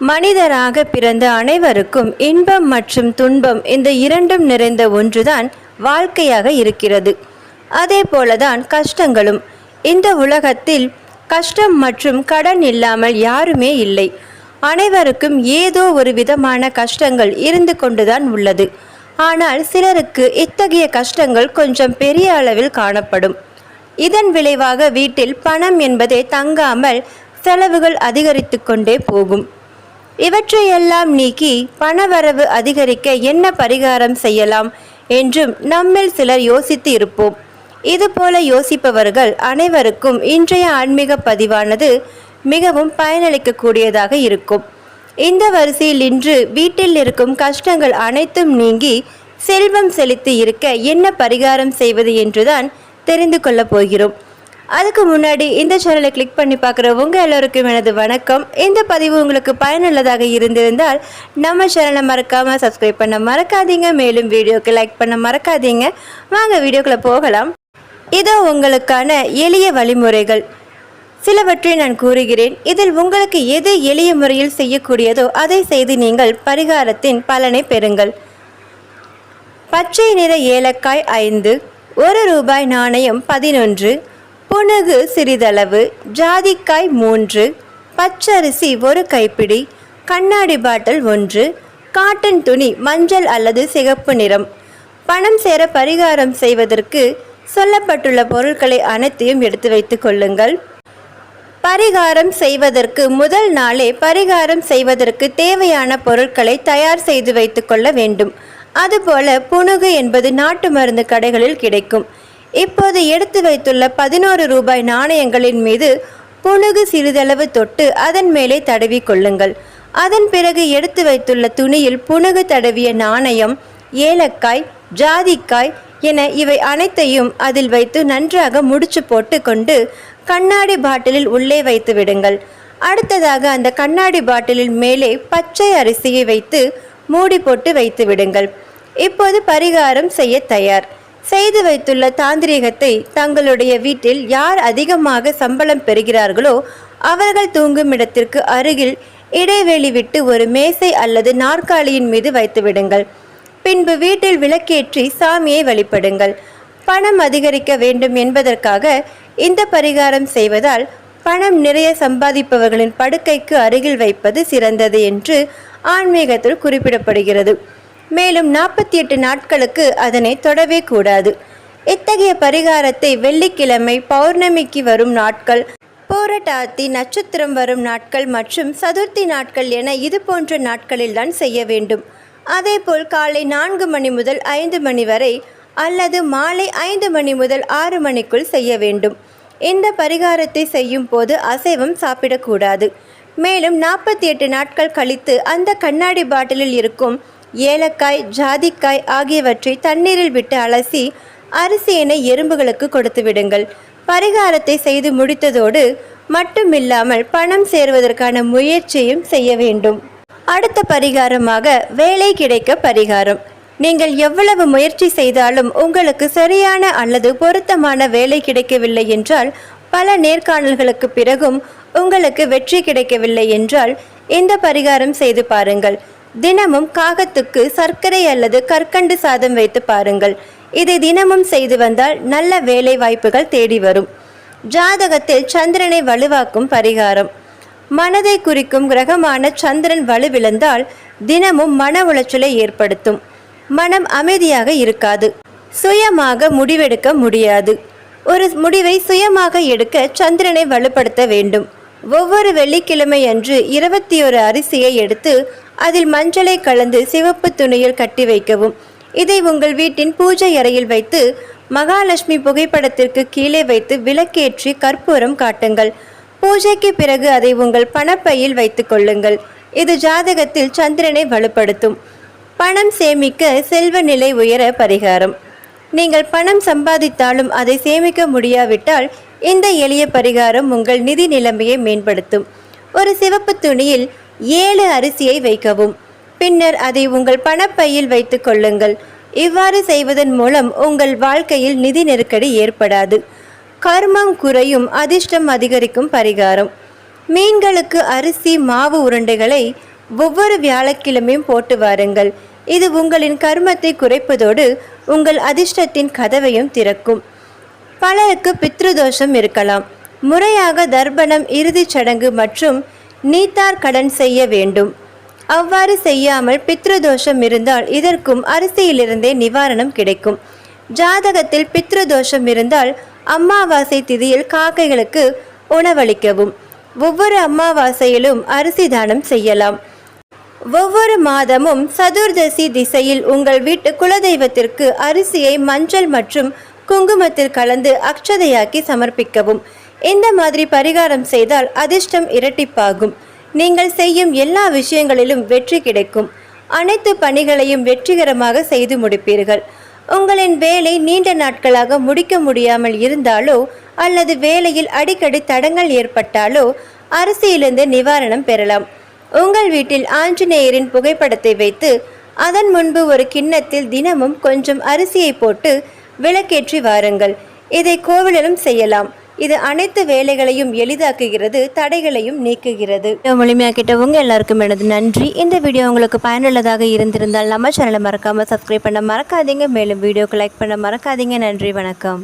மனிதராக பிறந்த அனைவருக்கும் இன்பம் மற்றும் துன்பம் இந்த இரண்டும் நிறைந்த ஒன்றுதான் வாழ்க்கையாக இருக்கிறது. அதே போலதான் கஷ்டங்களும். இந்த உலகத்தில் கஷ்டம் மற்றும் கடன் இல்லாமல் யாருமே இல்லை. அனைவருக்கும் ஏதோ ஒரு விதமான கஷ்டங்கள் இருந்து கொண்டுதான் உள்ளது. ஆனால் சிலருக்கு இத்தகைய கஷ்டங்கள் கொஞ்சம் பெரிய அளவில் காணப்படும். இதன் விளைவாக வீட்டில் பணம் என்பதே தங்காமல் செலவுகள் அதிகரித்து கொண்டே போகும். இவற்றையெல்லாம் நீக்கி பணவரவு அதிகரிக்க என்ன பரிகாரம் செய்யலாம் என்றும் நம்மில் சிலர் யோசித்து இருப்போம். இதுபோல யோசிப்பவர்கள் அனைவருக்கும் இன்றைய ஆன்மீக பதிவானது மிகவும் பயனளிக்கக்கூடியதாக இருக்கும். இந்த வரிசையில் இன்று வீட்டில் இருக்கும் கஷ்டங்கள் அனைத்தும் நீங்கி செல்வம் செலுத்தி இருக்க என்ன பரிகாரம் செய்வது என்றுதான் தெரிந்து கொள்ளப் போகிறோம். அதுக்கு முன்னாடி இந்த சேனலை கிளிக் பண்ணி பார்க்குற உங்கள் எல்லோருக்கும் எனது வணக்கம். இந்த பதிவு உங்களுக்கு பயனுள்ளதாக இருந்திருந்தால் நம்ம சேனலை மறக்காமல் சப்ஸ்கிரைப் பண்ண மறக்காதீங்க. மேலும் வீடியோக்கு லைக் பண்ண மறக்காதீங்க. வாங்க வீடியோக்குள்ளே போகலாம். இதோ உங்களுக்கான எளிய வழிமுறைகள். சிலவற்றை நான் கூறுகிறேன். இதில் உங்களுக்கு எது எளிய முறையில் செய்யக்கூடியதோ அதை செய்து நீங்கள் பரிகாரத்தின் பலனை பெறுங்கள். பச்சை நிற ஏலக்காய் ஐந்து ஒரு ரூபாய் நாணயம் பதினொன்று புனகு சிறிதளவு ஜாதிக்காய் மூன்று பச்சரிசி ஒரு கைப்பிடி கண்ணாடி பாட்டில் ஒன்று காட்டன் துணி மஞ்சள் அல்லது சிகப்பு நிறம். பணம் சேர பரிகாரம் செய்வதற்கு சொல்லப்பட்டுள்ள பொருட்களை அனைத்தையும் எடுத்து வைத்து கொள்ளுங்கள். பரிகாரம் செய்வதற்கு முதல் நாளே பரிகாரம் செய்வதற்கு தேவையான பொருட்களை தயார் செய்து வைத்து கொள்ள வேண்டும். அதுபோல புனுகு என்பது நாட்டு மருந்து கடைகளில் கிடைக்கும். இப்போது எடுத்து வைத்துள்ள பதினோரு ரூபாய் நாணயங்களின் மீது புணுகு சிறிதளவு தொட்டு அதன் மேலே தடவி கொள்ளுங்கள். அதன் பிறகு எடுத்து வைத்துள்ள துணியில் புணுகு தடவிய நாணயம் ஏலக்காய் ஜாதிக்காய் என இவை அனைத்தையும் அதில் வைத்து நன்றாக முடிச்சு போட்டு கொண்டு கண்ணாடி பாட்டிலில் உள்ளே வைத்து விடுங்கள். அடுத்ததாக அந்த கண்ணாடி பாட்டிலில் மேலே பச்சை அரிசியை வைத்து மூடி போட்டு வைத்து விடுங்கள். இப்போது பரிகாரம் செய்ய தயார். செய்து வைத்துள்ள தாந்திரீகத்தை தங்களுடைய வீட்டில் யார் அதிகமாக சம்பளம் பெறுகிறார்களோ அவர்கள் தூங்கும் இடத்திற்கு அருகில் இடைவெளி விட்டு ஒரு மேசை அல்லது நாற்காலியின் மீது வைத்துவிடுங்கள். பின்பு வீட்டில் விளக்கேற்றி சாமியை வழிபடுங்கள். பணம் அதிகரிக்க வேண்டும் என்பதற்காக இந்த பரிகாரம் செய்வதால் பணம் நிறைய சம்பாதிப்பவர்களின் படுக்கைக்கு அருகில் வைப்பது சிறந்தது என்று ஆன்மீகத்தில் குறிப்பிடப்படுகிறது. மேலும் நாற்பத்தி எட்டு நாட்களுக்கு அதனை தொடவே கூடாது. இத்தகைய பரிகாரத்தை வெள்ளிக்கிழமை பௌர்ணமிக்கு வரும் நாட்கள் போரட்டாத்தி நட்சத்திரம் வரும் நாட்கள் மற்றும் சதுர்த்தி நாட்கள் என இது போன்ற நாட்களில்தான் செய்ய வேண்டும். அதேபோல் காலை நான்கு மணி முதல் ஐந்து மணி வரை அல்லது மாலை ஐந்து மணி முதல் ஆறு மணிக்குள் செய்ய வேண்டும். இந்த பரிகாரத்தை செய்யும் போது அசைவம் சாப்பிடக்கூடாது. மேலும் நாற்பத்தி எட்டு நாட்கள் கழித்து அந்த கண்ணாடி பாட்டிலில் இருக்கும் ஏலக்காய் ஜாதிக்காய் ஆகியவற்றை தண்ணீரில் விட்டு அலசி அரிசியினை எறும்புகளுக்கு கொடுத்து விடுங்கள். பரிகாரத்தை செய்து முடித்ததோடு மட்டுமில்லாமல் பணம் சேருவதற்கான முயற்சியும் செய்ய வேண்டும். அடுத்த பரிகாரமாக வேலை கிடைக்க பரிகாரம். நீங்கள் எவ்வளவு முயற்சி செய்தாலும் உங்களுக்கு சரியான அல்லது பொருத்தமான வேலை கிடைக்கவில்லை என்றால் பல நேர்காணல்களுக்கு பிறகும் உங்களுக்கு வெற்றி கிடைக்கவில்லை என்றால் இந்த பரிகாரம் செய்து பாருங்கள். தினமும் காகத்துக்கு சர்க்கரை அல்லது கற்கண்டு சாதம் வைத்து பாருங்கள். இதை தினமும் செய்து வந்தால் நல்ல வேலை வாய்ப்புகள் தேடி வரும். ஜாதகத்தில் சந்திரனை வலுவாக்கும் பரிகாரம். மனதை குறிக்கும் கிரகமான சந்திரன் வலுவிழந்தால் தினமும் மன உளைச்சலை ஏற்படுத்தும். மனம் அமைதியாக இருக்காது. சுயமாக முடிவெடுக்க முடியாது. ஒரு முடிவை சுயமாக எடுக்க சந்திரனை வலுப்படுத்த வேண்டும். ஒவ்வொரு வெள்ளிக்கிழமை அன்று இருபத்தி ஒரு அரிசியை எடுத்து அதில் மஞ்சளை கலந்து சிவப்பு துணியில் கட்டி வைக்கவும். இதை உங்கள் வீட்டின் பூஜை அறையில் வைத்து மகாலட்சுமி புகைப்படத்திற்கு கீழே வைத்து விளக்கேற்றி கற்பூரம் காட்டுங்கள். பூஜைக்கு பிறகு அதை உங்கள் பணப்பையில் வைத்துக் கொள்ளுங்கள். இது ஜாதகத்தில் சந்திரனை வலுப்படுத்தும். பணம் சேமிக்க செல்வ நிலை உயர பரிகாரம். நீங்கள் பணம் சம்பாதித்தாலும் அதை சேமிக்க முடியாவிட்டால் இந்த எளிய பரிகாரம் உங்கள் நிதி நிலைமையை மேம்படுத்தும். ஒரு சிவப்பு துணியில் ஏழு அரிசியை வைக்கவும். பின்னர் அதை உங்கள் பணப்பையில் வைத்து கொள்ளுங்கள். இவ்வாறு செய்வதன் மூலம் உங்கள் வாழ்க்கையில் நிதி நெருக்கடி ஏற்படாது. கர்மம் குறையும் அதிர்ஷ்டம் அதிகரிக்கும் பரிகாரம். மீன்களுக்கு அரிசி மாவு உருண்டைகளை ஒவ்வொரு வியாழக்கிழமையும் போட்டு வாருங்கள். இது உங்களின் கர்மத்தை குறைப்பதோடு உங்கள் அதிர்ஷ்டத்தின் கதவையும் திறக்கும். பலருக்கு பித்ருதோஷம் இருக்கலாம். முறையாக தர்ப்பணம் இறுதிச் சடங்கு மற்றும் நீத்தார் கடன் செய்ய வேண்டும். அவ்வாறு செய்யாமல் பித்ருதோஷம் இருந்தால் இதற்கும் அரிசியிலிருந்தே நிவாரணம் கிடைக்கும். ஜாதகத்தில் பித்ருதோஷம் இருந்தால் அம்மாவாசை திதியில் காக்கைகளுக்கு உணவளிக்கவும். ஒவ்வொரு அமாவாசையிலும் அரிசி தானம் செய்யலாம். ஒவ்வொரு மாதமும் சதுர்தசி திசையில் உங்கள் வீட்டு குலதெய்வத்திற்கு அரிசியை மஞ்சள் மற்றும் குங்குமத்தில் கலந்து அக்ஷதையாக்கி சமர்ப்பிக்கவும். இந்த மாதிரி பரிகாரம் செய்தால் அதிர்ஷ்டம் இரட்டிப்பாகும். நீங்கள் செய்யும் எல்லா விஷயங்களிலும் வெற்றி கிடைக்கும். அனைத்து பணிகளையும் வெற்றிகரமாக செய்து முடிப்பீர்கள். உங்களின் வேலை நீண்ட நாட்களாக முடிக்க முடியாமல் இருந்தாலோ அல்லது வேலையில் அடிக்கடி தடங்கள் ஏற்பட்டாலோ அரசியலிருந்து நிவாரணம் பெறலாம். உங்கள் வீட்டில் ஆஞ்சநேயரின் புகைப்படத்தை வைத்து அதன் முன்பு ஒரு கிண்ணத்தில் தினமும் கொஞ்சம் அரிசியை போட்டு விளக்கேற்றி வாருங்கள். இதை கோவிலிலும் செய்யலாம். இது அனைத்து வேலைகளையும் எளிதாக்குகிறது தடைகளையும் நீக்குகிறது. முழுமையாக்கிட்டவங்க எல்லாருக்கும் எனது நன்றி. இந்த வீடியோ உங்களுக்கு பயனுள்ளதாக இருந்திருந்தால் நம்ம சேனலை மறக்காமல் சப்ஸ்கிரைப் பண்ண மறக்காதீங்க. மேலும் வீடியோக்கு லைக் பண்ண மறக்காதீங்க. நன்றி வணக்கம்.